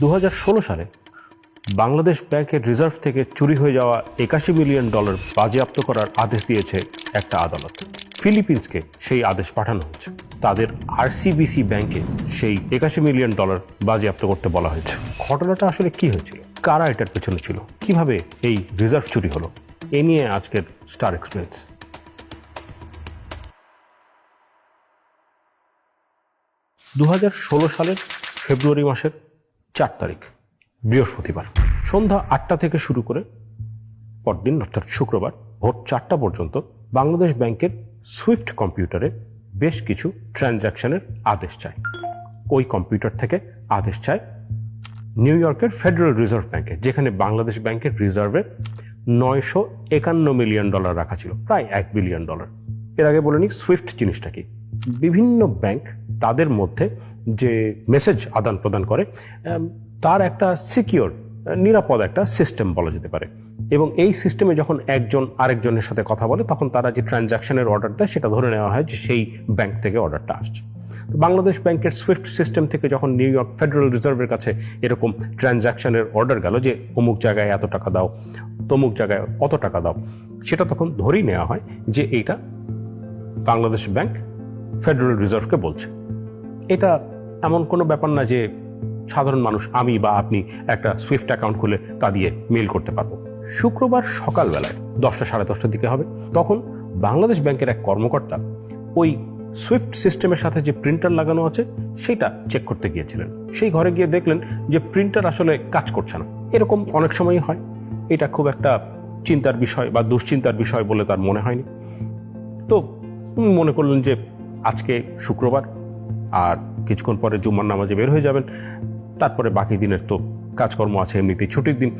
দু হাজার ষোলো সালে বাংলাদেশ ব্যাংকের রিজার্ভ থেকে চুরি হয়ে যাওয়া একাশি মিলিয়ন ডলার বাজেয়াপ্ত করার আদেশ দিয়েছে একটা আদালত। ফিলিপিন্সকে সেই আদেশ পাঠানো হয়েছে। তাদের আরসিবিসি ব্যাংকে সেই একাশি মিলিয়ন ডলার বাজেয়াপ্ত করতে বলা হয়েছে। ঘটনাটা আসলে কি হয়েছিল? কারা এটার পেছনে ছিল? কীভাবে এই রিজার্ভ চুরি হলো? এ নিয়ে আজকের স্টার এক্সপ্রেস। দু সালের ফেব্রুয়ারি মাসের চার তারিখ, বৃহস্পতিবার। সন্ধ্যা আটটা থেকে শুরু করে পরদিন, অর্থাৎ শুক্রবার, ভোর চারটা পর্যন্ত বাংলাদেশ ব্যাংকের সুইফট কম্পিউটারে বেশ কিছু ট্রানজ্যাকশনের আদেশ চায়। ওই কম্পিউটার থেকে আদেশ চায় নিউ ইয়র্কের ফেডারেল রিজার্ভ ব্যাংকে, যেখানে বাংলাদেশ ব্যাংকের রিজার্ভে নয়শো একান্ন মিলিয়ন ডলার রাখা ছিল, প্রায় এক বিলিয়ন ডলার। এর আগে বলে নিই, সুইফট জিনিসটা কি? বিভিন্ন ব্যাংক তাদের মধ্যে যে মেসেজ আদান প্রদান করে তার একটা সিকিওর নিরাপদ একটা সিস্টেম বলা যেতে পারে। এবং এই সিস্টেমে যখন একজন আরেকজনের সাথে কথা বলে, তখন তারা যে ট্রানজ্যাকশনের অর্ডার দেয়, সেটা ধরে নেওয়া হয় যে সেই ব্যাংক থেকে অর্ডারটা আসছে। তো বাংলাদেশ ব্যাংকের সুইফট সিস্টেম থেকে যখন নিউ ইয়র্ক ফেডারেল রিজার্ভের কাছে এরকম ট্রানজ্যাকশনের অর্ডার গেল যে, অমুক জায়গায় এত টাকা দাও, তমুক জায়গায় অত টাকা দাও, সেটা তখন ধরেই নেওয়া হয় যে, এইটা বাংলাদেশ ব্যাংক ফেডারেল রিজার্ভকে বলছে। এটা এমন কোনো ব্যাপার না যে সাধারণ মানুষ আমি বা আপনি একটা সুইফট অ্যাকাউন্ট খুলে তা দিয়ে মেল করতে পারব। শুক্রবার সকালবেলায় দশটা সাড়ে দশটার দিকে হবে, তখন বাংলাদেশ ব্যাংকের এক কর্মকর্তা ওই সুইফট সিস্টেমের সাথে যে প্রিন্টার লাগানো আছে, সেটা চেক করতে গিয়েছিলেন। সেই ঘরে গিয়ে দেখলেন যে প্রিন্টার আসলে কাজ করছে না। এরকম অনেক সময়ই হয়। এটা খুব একটা চিন্তার বিষয় বা দুশ্চিন্তার বিষয় বলে তার মনে হয়নি। তো মনে করলেন যে আজকে শুক্রবার আর কিছুক্ষণ পরে জুম্মার নামাজে বের হয়ে যাবেন। তারপরে বাকি দিনের তো কাজকর্ম আছে, এমনিতেই ছুটির দিন।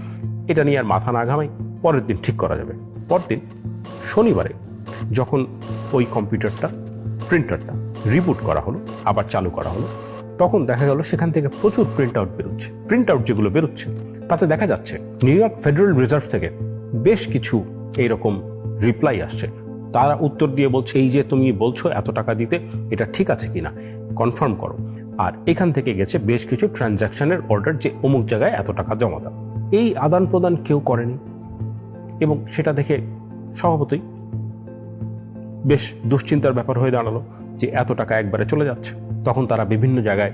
এটা নিয়ে আর মাথা না ঘামাই, পরের দিন ঠিক করা যাবে। পরদিন শনিবারে যখন ওই কম্পিউটারটা, প্রিন্টারটা রিবুট করা হলো, আবার চালু করা হলো, তখন দেখা গেল সেখান থেকে প্রচুর প্রিন্ট আউট বেরোচ্ছে। প্রিন্ট আউট যেগুলো বেরোচ্ছে, তাতে দেখা যাচ্ছে নিউ ইয়র্ক ফেডারেল রিজার্ভ থেকে বেশ কিছু এইরকম রিপ্লাই আসছে। তারা উত্তর দিয়ে বলছে, এই যে তুমি বলছো এত টাকা দিতে, এটা ঠিক আছে কিনা? কনফার্ম করো। আর এখান থেকে গেছে বেশ কিছু ট্রানজ্যাকশনের অর্ডার যে অমুক জায়গায় এত টাকা জমা দাও। এই আদান প্রদান কেউ করেনি। এবং সেটা দেখে স্বভাবতই বেশ দুশ্চিন্তার ব্যাপার হয়ে দাঁড়াল যে এত টাকা একবারে চলে যাচ্ছে। তখন তারা বিভিন্ন জায়গায়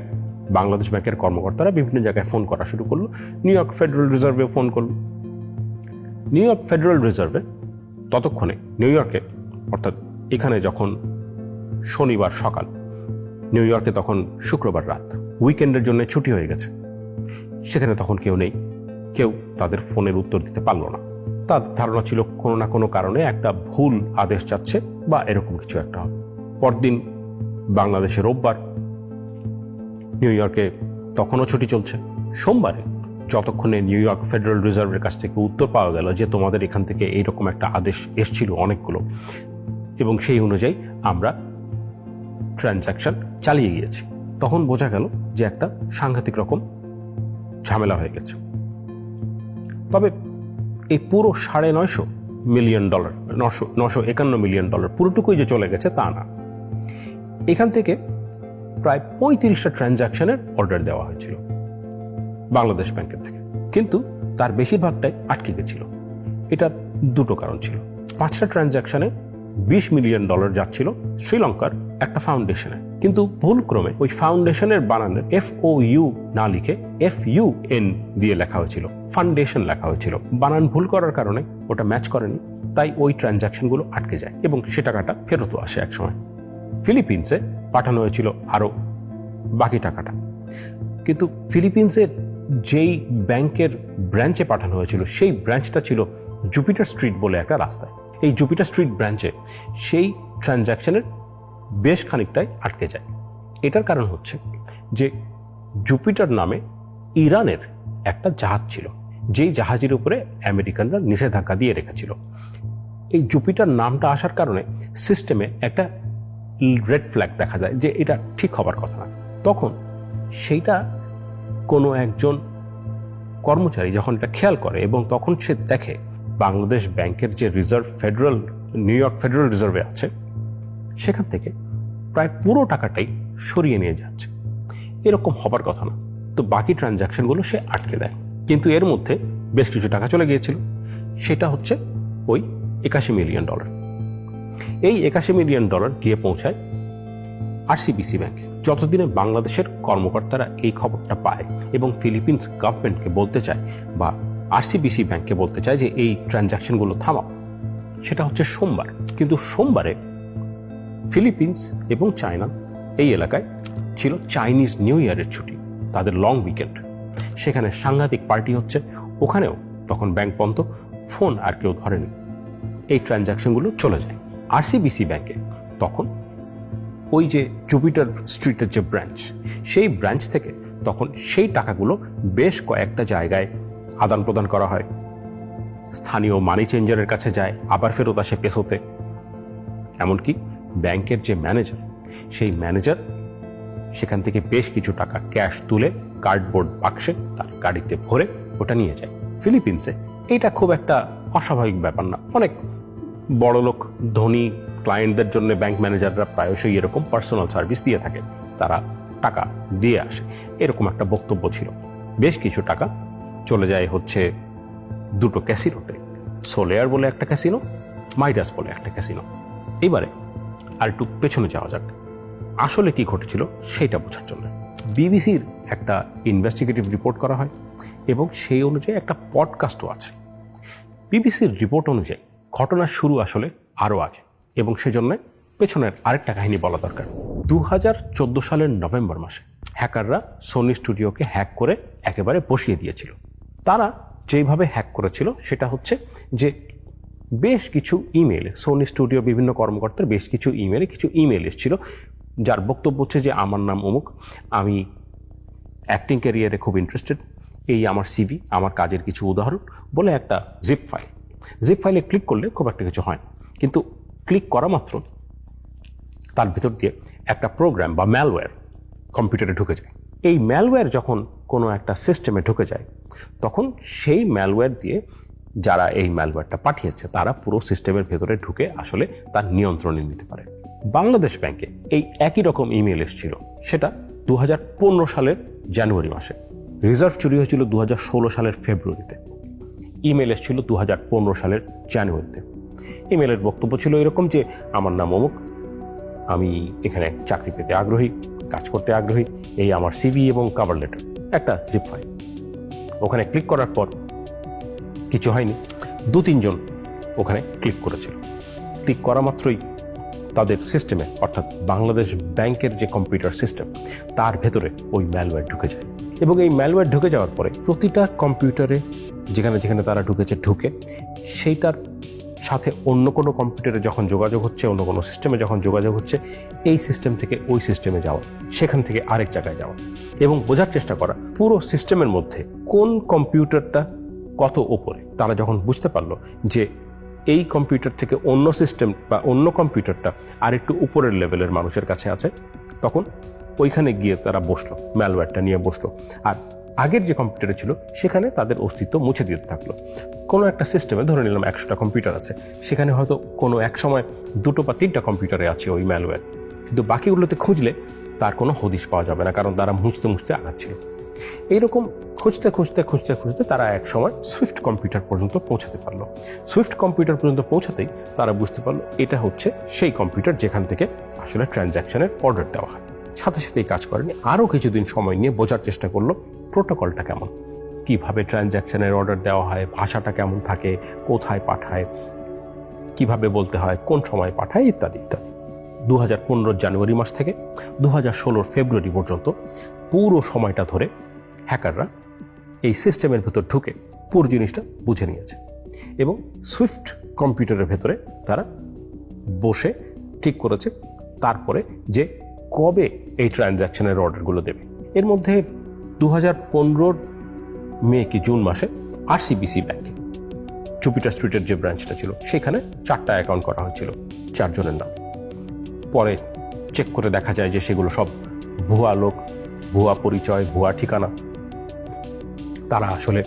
বাংলাদেশ ব্যাংকের কর্মকর্তারা বিভিন্ন জায়গায় ফোন করা শুরু করল। নিউ ইয়র্ক ফেডারেল রিজার্ভে ফোন করল। নিউ ইয়র্ক ফেডারেল রিজার্ভে ততক্ষণে, নিউ ইয়র্কে অর্থাৎ এখানে যখন শনিবার সকাল, নিউ ইয়র্কে তখন শুক্রবার রাত, উইকেন্ডের জন্য ছুটি হয়ে গেছে। সেখানে তখন কেউ নেই। কেউ তাদের ফোনের উত্তর দিতে পারল না। তাদের ধারণা ছিল কোনো না কোনো কারণে একটা ভুল আদেশ যাচ্ছে বা এরকম কিছু একটা হবে। পরদিন বাংলাদেশে রোববার, নিউ ইয়র্কে তখনও ছুটি চলছে। সোমবারে যতক্ষণে নিউ ইয়র্ক ফেডারেল রিজার্ভের কাছ থেকে উত্তর পাওয়া গেল যে তোমাদের এখান থেকে এইরকম একটা আদেশ এসছিল অনেকগুলো এবং সেই অনুযায়ী আমরা ট্রানজ্যাকশন চালিয়ে গিয়েছি। তখন বোঝা গেল যে একটা সাংঘাতিক রকম ঝামেলা হয়ে গেছে। তবে এই পুরো সাড়ে নয়শো মিলিয়ন ডলার নশো নশো একান্ন মিলিয়ন ডলার পুরোটুকুই যে চলে গেছে তা না। এখান থেকে প্রায় পঁয়ত্রিশটা ট্রানজ্যাকশনের অর্ডার দেওয়া হয়েছিল বাংলাদেশ ব্যাংকের থেকে। কিন্তু তার বেশিরভাগটাই আটকে গেছিল। এটার দুটো কারণ ছিল। পাঁচটা ট্রানজ্যাকশনে বিশ মিলিয়ন ডলার যাচ্ছিল শ্রীলঙ্কার একটা ফাউন্ডেশনে। কিন্তু ভুলক্রমে ওই ফাউন্ডেশনের বানানের এফ ও ইউ না লিখে এফ ইউ এন দিয়ে লেখা হয়েছিল, ফাউন্ডেশন লেখা হয়েছিল। বানান ভুল করার কারণে ওটা ম্যাচ করেনি, তাই ওই ট্রানজ্যাকশনগুলো আটকে যায় এবং সে টাকাটা ফেরতও আসে একসময়। ফিলিপিন্সে পাঠানো হয়েছিল আরও বাকি টাকাটা। কিন্তু ফিলিপিন্সের যেই ব্যাংকের ব্রাঞ্চে পাঠানো হয়েছিল, সেই ব্রাঞ্চটা ছিল জুপিটার স্ট্রিট বলে একটা রাস্তায়। এই জুপিটার স্ট্রিট ব্রাঞ্চে সেই ট্রানজ্যাকশানের বেশ খানিকটাই আটকে যায়। এটার কারণ হচ্ছে যে জুপিটার নামে ইরানের একটা জাহাজ ছিল, যেই জাহাজের উপরে আমেরিকানরা নিষেধাজ্ঞা দিয়ে রেখেছিল। এই জুপিটার নামটা আসার কারণে সিস্টেমে একটা রেড ফ্ল্যাগ দেখা যায় যে এটা ঠিক হবার কথা না। তখন সেইটা কোনো একজন কর্মচারী যখন এটা খেয়াল করে এবং তখন সে দেখে বাংলাদেশ ব্যাংকের যে reserve federal, New York federal রিজার্ভে আছে, সেখান থেকে প্রায় পুরো টাকাটাই সরিয়ে নিয়ে যাচ্ছে। এরকম হবার কথা না। তো বাকি ট্রানজ্যাকশনগুলো সে আটকে দেয়। কিন্তু এর মধ্যে বেশ কিছু টাকা চলে গিয়েছিল। সেটা হচ্ছে ওই একাশি মিলিয়ন ডলার। এই একাশি মিলিয়ন ডলার গিয়ে পৌঁছায় আরসিবিসি ব্যাংকে। যতদিনে বাংলাদেশের কর্মকর্তারা এই খবরটা পায় এবং ফিলিপিন্স গভর্নমেন্টকে বলতে চায় বা আরসিবিসি ব্যাংককে বলতে চায় যে এই ট্রানজ্যাকশনগুলো থামাও। সেটা হচ্ছে সোমবার। কিন্তু সোমবারে ফিলিপিন্স এবং চায়না এই এলাকায় ছিল চাইনিজ নিউ ইয়ারের ছুটি, তাদের লং উইকেন্ড। সেখানে সাংঘাতিক পার্টি হচ্ছে। ওখানেও তখন ব্যাংক বন্ধ, ফোন আর কেউ ধরেনি। এই ট্রানজ্যাকশনগুলো চলে যায়। আরসিবিসি ব্যাংকে তখন ওই যে জুপিটার স্ট্রিটের যে ব্রাঞ্চ, সেই ব্রাঞ্চ থেকে তখন সেই টাকাগুলো বেশ কয়েকটা জায়গায় আদান প্রদান করা হয়। স্থানীয় মানি চেঞ্জারের কাছে যায়, আবার ফেরত আসে পেসোতে। এমনকি ব্যাংকের যে ম্যানেজার সেই ম্যানেজার সেখান থেকে বেশ কিছু টাকা ক্যাশ তুলে কার্ডবোর্ড বাক্সে তার গাড়িতে ভরে ওটা নিয়ে যায়। ফিলিপিন্সে এটা খুব একটা অস্বাভাবিক ব্যাপার না। অনেক বড় লোক ধনী ক্লায়েন্টদের জন্য ব্যাংক ম্যানেজাররা প্রায়শই এরকম পার্সোনাল সার্ভিস দিয়ে থাকে। তারা টাকা দিয়ে আসে। এরকম একটা বক্তব্য ছিল। বেশ কিছু টাকা চলে যায় হচ্ছে দুটো ক্যাসিনোতে। সোলেয়ার বলে একটা ক্যাসিনো মাইডাস বলে একটা ক্যাসিনো। এবারে আর একটু পেছনে যাওয়া যাক। আসলে কি ঘটেছিল সেটা বোঝার জন্য। বিবিসির একটা ইনভেস্টিগেটিভ রিপোর্ট করা হয় এবং সেই অনুযায়ী একটা পডকাস্টও আছে। বিবিসির রিপোর্ট অনুযায়ী ঘটনার শুরু আসলে আরও আগে এবং সেজন্য পেছনের আরেকটা কাহিনী বলা দরকার। দু হাজার চোদ্দ সালের নভেম্বর মাসে হ্যাকাররা সোনি স্টুডিওকে হ্যাক করে একেবারে বসিয়ে দিয়েছিল। তারা যেভাবে হ্যাক করেছিল, সেটা হচ্ছে যে বেশ কিছু ইমেল সোনি স্টুডিও বিভিন্ন কর্মকর্তার বেশ কিছু ইমেলে কিছু ইমেল এসেছিল, যার বক্তব্য হচ্ছে যে, আমার নাম অমুক, আমি অ্যাক্টিং ক্যারিয়ারে খুব ইন্টারেস্টেড এই আমার সিভি আমার কাজের কিছু উদাহরণ, বলে একটা জিপ ফাইল জিপ ফাইলে ক্লিক করলে খুব একটা কিছু হয়। কিন্তু ক্লিক করা মাত্র তার ভিতর দিয়ে একটা প্রোগ্রাম বা ম্যালওয়্যার কম্পিউটারে ঢুকে যায় এই ম্যালওয়্যার যখন কোনো একটা সিস্টেমে ঢুকে যায়, তখন সেই ম্যালওয়্যার দিয়ে যারা এই ম্যালওয়্যারটা পাঠিয়েছে, তারা পুরো সিস্টেমের ভেতরে ঢুকে আসলে তার নিয়ন্ত্রণে নিতে পারে। বাংলাদেশ ব্যাংকে এই একই রকম ইমেল এসেছিল, সেটা দু হাজার পনেরো সালের জানুয়ারি মাসে। রিজার্ভ চুরি হয়েছিল দু হাজার ষোলো সালের ফেব্রুয়ারিতে। ইমেল এসেছিল দু হাজার পনেরো সালের জানুয়ারিতে। ইমেলের বক্তব্য ছিল এরকম যে, আমার নাম অমুক, আমি এখানে চাকরি পেতে আগ্রহী কাজ করতে আগ্রহী, এই আমার সিভি এবং কাভার লেটার একটা জিপ ফাইল ওখানে ক্লিক করার পর কিছু হয়নি, দু তিনজন ওখানে ক্লিক করেছিল। ক্লিক করা মাত্রই তাদের সিস্টেমে অর্থাৎ বাংলাদেশ ব্যাংকের যে কম্পিউটার সিস্টেম তার ভেতরে ওই ম্যালওয়্যার ঢুকে যায়। এবং এই ম্যালওয়্যার ঢুকে যাওয়ার পরে প্রতিটা কম্পিউটারে যেখানে যেখানে তারা ঢুকেছে, ঢুকে সেইটার সাথে অন্য কোনো কম্পিউটারে যখন যোগাযোগ হচ্ছে, অন্য কোনো সিস্টেমে যখন যোগাযোগ হচ্ছে, এই সিস্টেম থেকে ওই সিস্টেমে যাওয়া, সেখান থেকে আরেক জায়গায় যাওয়া। এবং বোঝার চেষ্টা করা, পুরো সিস্টেমের মধ্যে কোন কম্পিউটারটা কত ওপরে তারা যখন বুঝতে পারল যে এই কম্পিউটার থেকে অন্য সিস্টেম বা অন্য কম্পিউটারটা আরেকটু উপরের লেভেলের মানুষের কাছে আছে, তখন ওইখানে গিয়ে তারা বসল ম্যালওয়্যারটা নিয়ে বসল। আর আগের যে কম্পিউটারে ছিল, সেখানে তাদের অস্তিত্ব মুছে দিতে থাকল। কোনো একটা সিস্টেমে ধরে নিলাম একশোটা কম্পিউটার আছে, সেখানে হয়তো কোনো এক সময় দুটো বা তিনটা কম্পিউটারে আছে ওই ম্যালওয়্যার কিন্তু বাকিগুলোতে খুঁজলে তার কোনো হদিশ পাওয়া যাবে না, কারণ তারা মুছতে মুছতে আগাচ্ছিল এইরকম খুঁজতে খুঁজতে খুঁজতে খুঁজতে তারা এক সময় সুইফট কম্পিউটার পর্যন্ত পৌঁছাতে পারল। সুইফট কম্পিউটার পর্যন্ত পৌঁছাতেই তারা বুঝতে পারল এটা হচ্ছে সেই কম্পিউটার যেখান থেকে আসলে ট্রানজ্যাকশনের অর্ডার দেওয়া হয়। সাথে সাথেই কাজ করেনি, আরও কিছুদিন সময় নিয়ে বোঝার চেষ্টা করল প্রোটোকলটা কেমন? কীভাবে ট্রানজ্যাকশনের অর্ডার দেওয়া হয়, ভাষাটা কেমন থাকে, কোথায় পাঠায়, কীভাবে বলতে হয়, কোন সময় পাঠায়, ইত্যাদি ইত্যাদি। দু হাজার পনেরো জানুয়ারি মাস থেকে দু হাজার ফেব্রুয়ারি পর্যন্ত পুরো সময়টা ধরে হ্যাকাররা এই সিস্টেমের ভেতর ঢুকে পুরো জিনিসটা বুঝে নিয়েছে এবং সুইফট কম্পিউটারের ভেতরে তারা বসে ঠিক করেছে, তারপরে যে কবে এই ট্রানজ্যাকশনের অর্ডারগুলো দেবে। এর মধ্যে দু হাজার পনেরোর মে কি জুন মাসে আরসিবিসি ব্যাংকে জুপিটার স্ট্রিটের যে ব্রাঞ্চটা ছিল, সেখানে চারটা অ্যাকাউন্ট করা হয়েছিল চারজনের নাম। পরে চেক করে দেখা যায় যে সেগুলো সব ভুয়া লোক, ভুয়া পরিচয়, ভুয়া ঠিকানা। তারা আসলে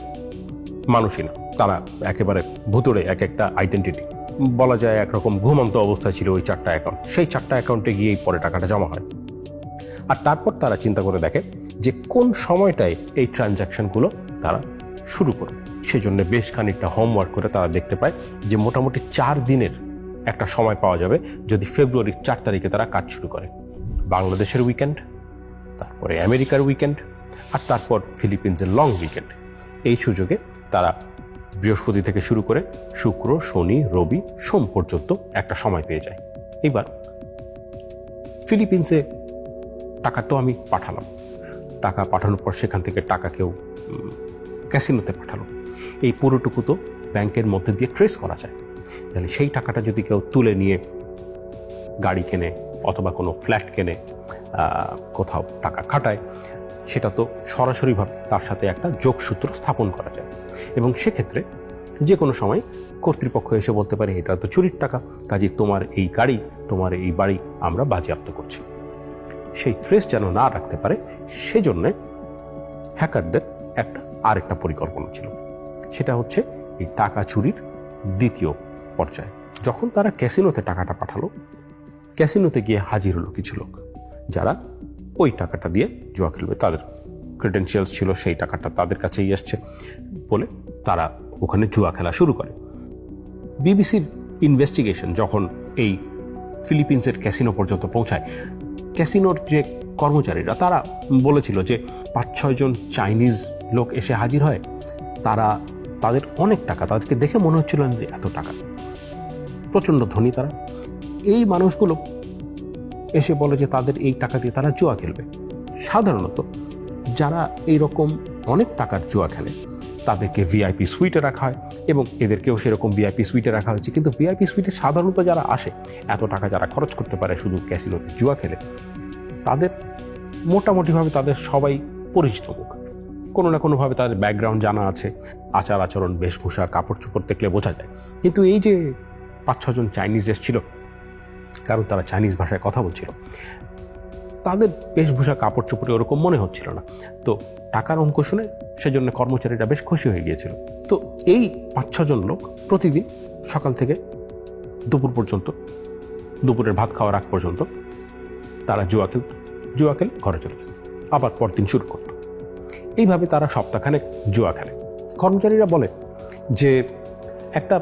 মানুষই না। তারা একেবারে ভুতুড়ে এক একটা আইডেন্টিটি বলা যায় একরকম ঘুমন্ত অবস্থায় ছিল ওই চারটা অ্যাকাউন্ট সেই চারটা অ্যাকাউন্টে গিয়েই পরে টাকাটা জমা হয়। আর তারপর তারা চিন্তা করে দেখে যে কোন সময়টায় এই ট্রানজ্যাকশনগুলো তারা শুরু করবে। সেজন্য বেশ খানিকটা হোমওয়ার্ক করে তারা দেখতে পায় যে মোটামুটি চার দিনের একটা সময় পাওয়া যাবে যদি ফেব্রুয়ারির চার তারিখে তারা কাজ শুরু করে। বাংলাদেশের উইকেন্ড, তারপরে আমেরিকার উইকেন্ড আর তারপর ফিলিপিন্সের লং উইকেন্ড। এই সুযোগে তারা বৃহস্পতি থেকে শুরু করে শুক্র, শনি, রবি, সোম পর্যন্ত একটা সময় পেয়ে যায়। এবার ফিলিপিন্সে টাকা তো আমি পাঠালাম। টাকা পাঠানোর পর সেখান থেকে টাকা কেউ ক্যাসিনোতে পাঠালো। এই পুরোটুকু তো ব্যাংকের মধ্যে দিয়ে ট্রেস করা যায়। তাহলে সেই টাকাটা যদি কেউ তুলে নিয়ে গাড়ি কেনে অথবা কোনো ফ্ল্যাট কেনে কোথাও টাকা খাটায়, সেটা তো সরাসরিভাবে তার সাথে একটা যোগসূত্র স্থাপন করা যায়। এবং সেক্ষেত্রে যে কোনো সময় কর্তৃপক্ষ এসে বলতে পারে, এটা তো চুরির টাকা কাজে তোমার এই গাড়ি, তোমার এই বাড়ি আমরা বাজেয়াপ্ত করছি। সেই ট্রেস যেন না রাখতে পারে, সেজন্যে হ্যাকারদের একটা আরেকটা পরিকল্পনা ছিল। সেটা হচ্ছে এই টাকা চুরির দ্বিতীয় পর্যায়ে। যখন তারা ক্যাসিনোতে টাকাটা পাঠালো, ক্যাসিনোতে গিয়ে হাজির হলো কিছু লোক, যারা ওই টাকাটা দিয়ে জুয়া খেলবে। তাদের ক্রেডেন্সিয়ালস ছিল, সেই টাকাটা তাদের কাছেই আসছে বলে তারা ওখানে জুয়া খেলা শুরু করে। বিবিসির ইনভেস্টিগেশন যখন এই ফিলিপিন্সের ক্যাসিনো পর্যন্ত পৌঁছায় ক্যাসিনোর যে কর্মচারীরা, তারা বলেছিল যে পাঁচ ছয়জন চাইনিজ লোক এসে হাজির হয়। তারা তাদের অনেক টাকা, তাদেরকে দেখে মনে হচ্ছিল যে এত টাকা। প্রচণ্ড ধনী তারা। এই মানুষগুলো এসে বলে যে তাদের এই টাকা দিয়ে তারা জুয়া খেলবে। সাধারণত যারা এই রকম অনেক টাকার জুয়া খেলে তাদেরকে ভিআইপি সুইটে রাখা হয় এবং এদেরকেও সেরকম ভিআইপি সুইটে রাখা হয়েছে। কিন্তু ভিআইপি সুইটে সাধারণত যারা আসে, এত টাকা যারা খরচ করতে পারে শুধু ক্যাসিনোতে জুয়া খেলে, তাদের মোটামুটিভাবে তাদের সবাই পরিচিত মুখ কোনো না কোনোভাবে তাদের ব্যাকগ্রাউন্ড জানা আছে, আচার আচরণ, বেশভূষা, কাপড় চোপড় দেখলে বোঝা যায়। কিন্তু এই যে পাঁচ ছজন চাইনিজ এসেছিল, কারণ তারা চাইনিজ ভাষায় কথা বলছিল তাদের বেশভূষা কাপড় চোপড়ে ওরকম মনে হচ্ছিল না। তো টাকার অঙ্ক শুনে সেজন্য কর্মচারীরা বেশ খুশি হয়ে গিয়েছিল। তো এই পাঁচ ছজন লোক প্রতিদিন সকাল থেকে দুপুর পর্যন্ত, দুপুরের ভাত খাওয়ার আগ পর্যন্ত তারা জুয়া খেলত জুয়া খেলে ঘরে চলে যেত। আবার পরদিন শুরু করত। এইভাবে তারা সপ্তাহখানেক জুয়া খেলে। কর্মচারীরা বলে যে একটা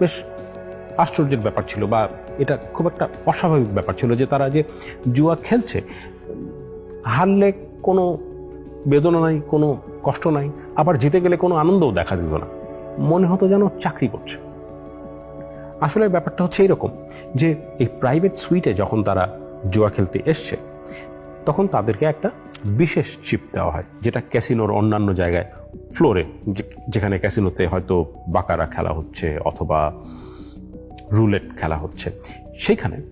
বেশ আশ্চর্যের ব্যাপার ছিল বা এটা খুব একটা অস্বাভাবিক ব্যাপার ছিল যে তারা যে জুয়া খেলছে, হারলে কোনো বেদনা নাই, কোনো কষ্ট নাই, আবার জিতে গেলে কোনো আনন্দও দেখা দিত না। মনে হতো যেন চাকরি করছে। আসলে ব্যাপারটা হচ্ছে এরকম যে এই প্রাইভেট সুইটে যখন তারা জুয়া খেলতে এসছে, তখন তাদেরকে একটা বিশেষ চিপ দেওয়া হয়, যেটা ক্যাসিনোর অন্যান্য জায়গায় ফ্লোরে যেখানে ক্যাসিনোতে হয়তো বাকারা খেলা হচ্ছে অথবা রুলেট খেলা হচ্ছে। সেইখানে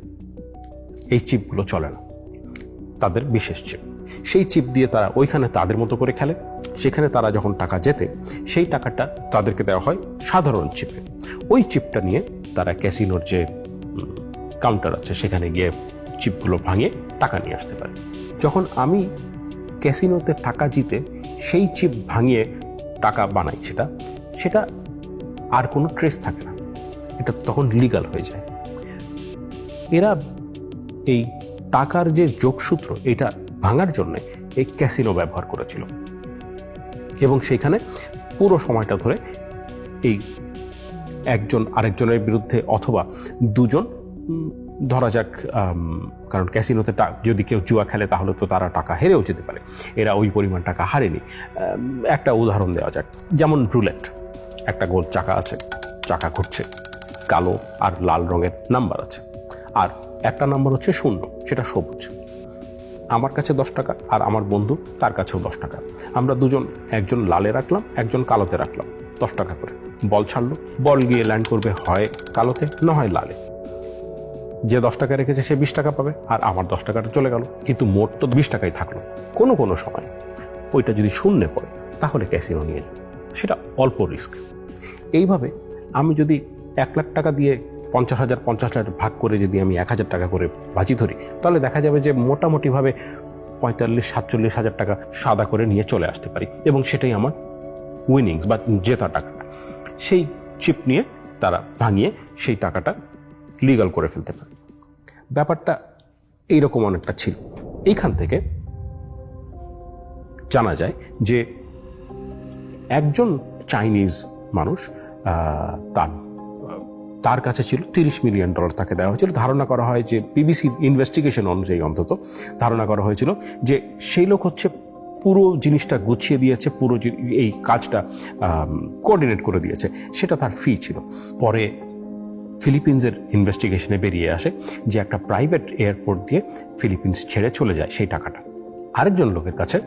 এই চিপগুলো চলে না। তাদের বিশেষ চিপ। সেই চিপ দিয়ে তারা ওইখানে তাদের মতো করে খেলে। সেখানে তারা যখন টাকা জেতে, সেই টাকাটা তাদেরকে দেওয়া হয় সাধারণ চিপে। ওই চিপটা নিয়ে তারা ক্যাসিনোর যে কাউন্টার আছে, সেখানে গিয়ে চিপগুলো ভাঙিয়ে টাকা নিয়ে আসতে পারে। যখন আমি ক্যাসিনোতে টাকা জিতে সেই চিপ ভাঙিয়ে টাকা বানাই সেটা সেটা আর কোনো ট্রেস থাকে না। এটা তখন লিগাল হয়ে যায়। এরা এই টাকার যে যোগসূত্র, এটা ভাঙার জন্য এই ক্যাসিনো ব্যবহার করেছিল। এবং সেখানে পুরো সময়টা ধরে এই একজন আরেকজনের বিরুদ্ধে অথবা দুজন ধরা যাক কারণ ক্যাসিনোতে যদি কেউ জুয়া খেলে তাহলে তো তারা টাকা হেরেও যেতে পারে। এরা ওই পরিমাণ টাকা হারেনি। একটা উদাহরণ দেওয়া যাক। যেমন রুলেট একটা গোল চাকা আছে, চাকা ঘুরছে। কালো আর লাল রঙের নাম্বার আছে। আর একটা নাম্বার হচ্ছে শূন্য, সেটা সবুজ। আমার কাছে দশ টাকা আর আমার বন্ধু তার কাছেও দশ টাকা। আমরা দুজন, একজন লালে রাখলাম, একজন কালোতে রাখলাম, দশ টাকা করে। বল ছাড়লো, বল গিয়ে ল্যান্ড করবে, হয় কালোতে, না হয় লালে। যে দশ টাকা রেখেছে, সে বিশ টাকা পাবে, আর আমার দশ টাকাটা চলে গেল। কিন্তু মোট তো বিশ টাকাই থাকল, কোনো কোনো সময়। ওইটা যদি শূন্যে পড়ে, তাহলে ক্যাসিনো নিয়ে যাবে সেটা অল্প রিস্ক। এইভাবে আমি যদি এক লাখ টাকা দিয়ে পঞ্চাশ হাজার পঞ্চাশ হাজার ভাগ করে যদি আমি এক হাজার টাকা করে বাজি ধরি, তাহলে দেখা যাবে যে মোটামুটিভাবে পঁয়তাল্লিশ, সাতচল্লিশ হাজার টাকা সাদা করে নিয়ে চলে আসতে পারি এবং সেটাই আমার উইনিংস বা জেতা টাকাটা। সেই চিপ নিয়ে তারা ভাঙিয়ে সেই টাকাটা লিগাল করে ফেলতে পারে। ব্যাপারটা এইরকম অনেকটা ছিল। এইখান থেকে জানা যায় যে একজন চাইনিজ মানুষ তার তার কাছে ছিল তিরিশ মিলিয়ন ডলার তাকে দেওয়া হয়েছিল। ধারণা করা হয় যে বিবিসি ইনভেস্টিগেশন অনুযায়ী অন্তত ধারণা করা হয়েছিল যে সেই লোক হচ্ছে পুরো জিনিসটা গুছিয়ে দিয়েছে, পুরো এই কাজটা কোঅর্ডিনেট করে দিয়েছে। সেটা তার ফি ছিল। পরে ফিলিপিন্সের ইনভেস্টিগেশনে বেরিয়ে আসে যে একটা প্রাইভেট এয়ারপোর্ট দিয়ে ফিলিপিন্স ছেড়ে চলে যায় সেই টাকাটা। আরেকজন লোকের কাছে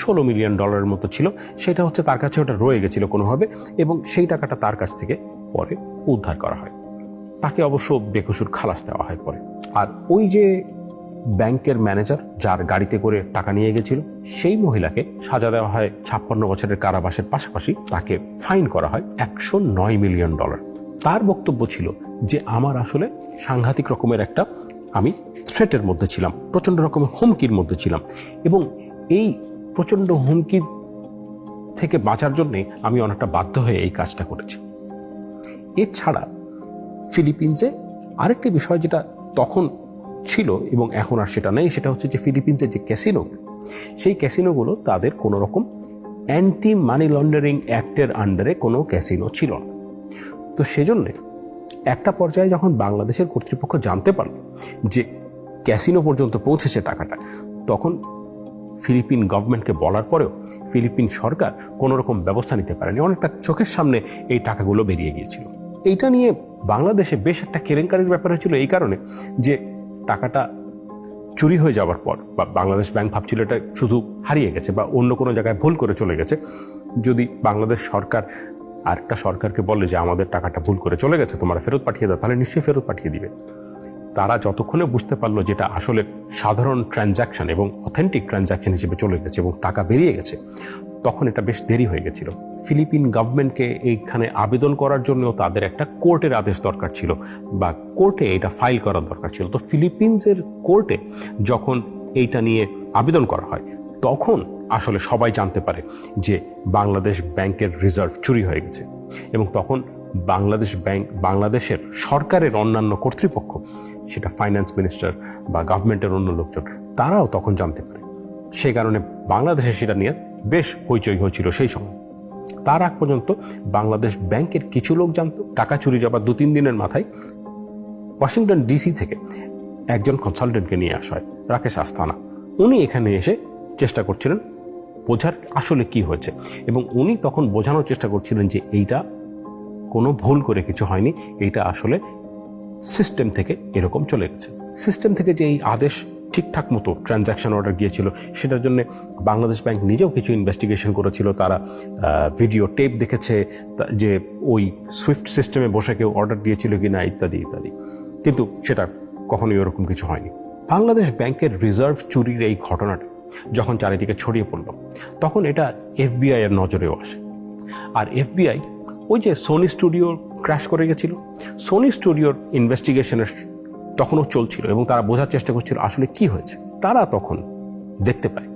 ষোলো মিলিয়ন ডলারের মতো ছিল। সেটা হচ্ছে তার কাছে ওটা রয়ে গেছিল কোনোভাবে এবং সেই টাকাটা তার কাছ থেকে পরে উদ্ধার করা হয়। তাকে অবশ্য বেকসুর খালাস দেওয়া হয় পরে। আর ওই যে ব্যাংকের ম্যানেজার যার গাড়িতে করে টাকা নিয়ে গেছিল, সেই মহিলাকে সাজা দেওয়া হয় ছাপ্পান্ন বছরের কারাবাসের পাশাপাশি তাকে ফাইন করা হয় একশো নয় মিলিয়ন ডলার। তার বক্তব্য ছিল যে, আমার আসলে সাংঘাতিক রকমের একটা আমি থ্রেটের মধ্যে ছিলাম, প্রচণ্ড রকমের হুমকির মধ্যে ছিলাম। এবং এই প্রচণ্ড হুমকির থেকে বাঁচার জন্যে আমি অনেকটা বাধ্য হয়ে এই কাজটা করেছি। এছাড়া ফিলিপিন্সে আরেকটি বিষয় যেটা তখন ছিল এবং এখন আর সেটা নেই, সেটা হচ্ছে যে ফিলিপিন্সের যে ক্যাসিনো, সেই ক্যাসিনোগুলো তাদের কোনো রকম অ্যান্টি মানি লন্ডারিং অ্যাক্টের আন্ডারে কোনো ক্যাসিনো ছিল না। তো সেজন্যে একটা পর্যায়ে যখন বাংলাদেশের কর্তৃপক্ষ জানতে পারল যে ক্যাসিনো পর্যন্ত পৌঁছেছে টাকাটা, তখন ফিলিপিন গভর্নমেন্টকে বলার পরেও ফিলিপিন সরকার কোনো রকম ব্যবস্থা নিতে পারেনি। অনেকটা চোখের সামনে এই টাকাগুলো বেরিয়ে গিয়েছিল। এইটা নিয়ে বাংলাদেশে বেশ একটা কেলেঙ্কারির ব্যাপার হয়েছিল এই কারণে যে টাকাটা চুরি হয়ে যাওয়ার পর বা বাংলাদেশ ব্যাংক ভাবছিল এটা শুধু হারিয়ে গেছে বা অন্য কোনো জায়গায় ভুল করে চলে গেছে, যদি বাংলাদেশ সরকার আরেকটা সরকারকে বলে যে আমাদের টাকাটা ভুল করে চলে গেছে, তোমরা ফেরত পাঠিয়ে দাও, তাহলে নিশ্চয়ই ফেরত পাঠিয়ে দিবে। তারা যতক্ষণে বুঝতে পারল যেটা আসলে সাধারণ ট্রানজ্যাকশন এবং অথেন্টিক ট্রানজ্যাকশন হিসেবে চলে গেছে এবং টাকা বেরিয়ে গেছে তখন এটা বেশ দেরি হয়ে গেছিল। ফিলিপিন গভর্নমেন্টকে এইখানে আবেদন করার জন্য তাদের একটা কোর্টের আদেশ দরকার ছিল বা কোর্টে এটা ফাইল করার দরকার ছিল। তো ফিলিপিন্সের কোর্টে যখন এইটা নিয়ে আবেদন করা হয়, তখন আসলে সবাই জানতে পারে যে বাংলাদেশ ব্যাংকের রিজার্ভ চুরি হয়ে গেছে এবং তখন বাংলাদেশ ব্যাংক, বাংলাদেশের সরকারের অন্যান্য কর্তৃপক্ষ, সেটা ফাইন্যান্স মিনিস্টার বা গভর্নমেন্টের অন্য লোকজন, তারাও তখন জানতে পারে। সেই কারণে বাংলাদেশে সেটা নিয়ে বেশ হইচই হয়েছিল সেই সময়। তার আগ পর্যন্ত বাংলাদেশ ব্যাংকের কিছু লোক জানতো, টাকা চুরি যাবার দু তিন দিনের মাথায় ওয়াশিংটন ডিসি থেকে একজন কনসালটেন্টকে নিয়ে আসা হয়, রাকেশ আস্তানা। উনি এখানে এসে চেষ্টা করছিলেন বোঝার আসলে কি হয়েছে এবং উনি তখন বোঝানোর চেষ্টা করছিলেন যে এইটা কোনো ভুল করে কিছু হয়নি, এইটা আসলে সিস্টেম থেকে এরকম চলে গেছে। সিস্টেম থেকে যে এই আদেশ ঠিকঠাক মতো ট্রানজ্যাকশন অর্ডার গিয়েছিল। সেটার জন্য বাংলাদেশ ব্যাংক নিজেও কিছু ইনভেস্টিগেশন করেছিল। তারা ভিডিও টেপ দেখেছে যে ওই সুইফট সিস্টেমে বসে কেউ অর্ডার দিয়েছিল কি না ইত্যাদি ইত্যাদি। কিন্তু সেটা কখনোই ওরকম কিছু হয়নি। বাংলাদেশ ব্যাংকের রিজার্ভ চুরির এই ঘটনাটা যখন চারিদিকে ছড়িয়ে পড়ল, তখন এটা এফবিআই এর নজরেও আসে। আর এফবিআই ওই যে সোনি স্টুডিও ক্র্যাশ করে গেছিল। সোনি স্টুডিওর ইনভেস্টিগেশনের তখনও চলছিল এবং তারা বোঝার চেষ্টা করছিল আসলে কি হয়েছে। তারা তখন দেখতে পায়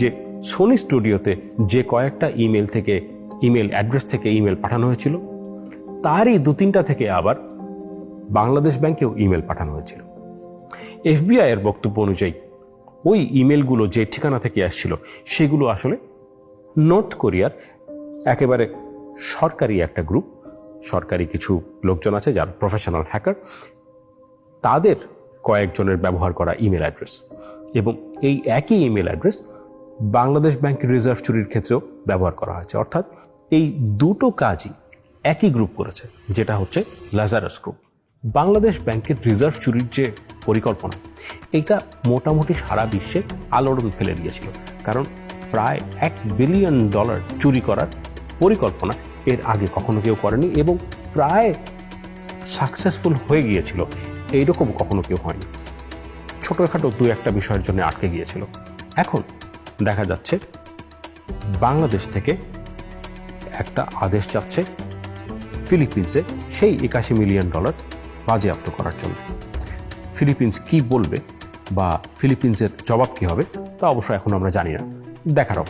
যে সোনি স্টুডিওতে যে কয়েকটা ইমেল থেকে ইমেল অ্যাড্রেস থেকে ইমেল পাঠানো হয়েছিল, তারই দু তিনটা থেকে আবার বাংলাদেশ ব্যাংকেও ইমেল পাঠানো হয়েছিল। এফবিআই এর বক্তব্য অনুযায়ী, ওই ইমেলগুলো যে ঠিকানা থেকে আসছিল, সেগুলো আসলে নর্থ কোরিয়ার একেবারে সরকারি একটা গ্রুপ সরকারি কিছু লোকজন আছে যারা প্রফেশনাল হ্যাকার তাদের কয়েকজনের ব্যবহার করা ইমেল অ্যাড্রেস। এবং এই একই ইমেল অ্যাড্রেস বাংলাদেশ ব্যাংকের রিজার্ভ চুরির ক্ষেত্রেও ব্যবহার করা হয়েছে। অর্থাৎ এই দুটো কাজই একই গ্রুপ করেছে, যেটা হচ্ছে লাজারাস গ্রুপ বাংলাদেশ ব্যাংকের রিজার্ভ চুরির যে পরিকল্পনা, এটা মোটামুটি সারা বিশ্বে আলোড়ন ফেলে দিয়েছিল। কারণ প্রায় এক বিলিয়ন ডলার চুরি করার পরিকল্পনা এর আগে কখনো কেউ করেনি এবং প্রায় সাকসেসফুল হয়ে গিয়েছিল এইরকম কখনো কেউ হয়নি। ছোটোখাটো দু একটা বিষয়ের জন্য আটকে গিয়েছিল। এখন দেখা যাচ্ছে বাংলাদেশ থেকে একটা আদেশ যাচ্ছে ফিলিপিন্সে সেই একাশি মিলিয়ন ডলার বাজেয়াপ্ত করার জন্য। ফিলিপিন্স কি বলবে বা ফিলিপিন্সের জবাব কি হবে তা অবশ্য এখন আমরা জানি না। দেখার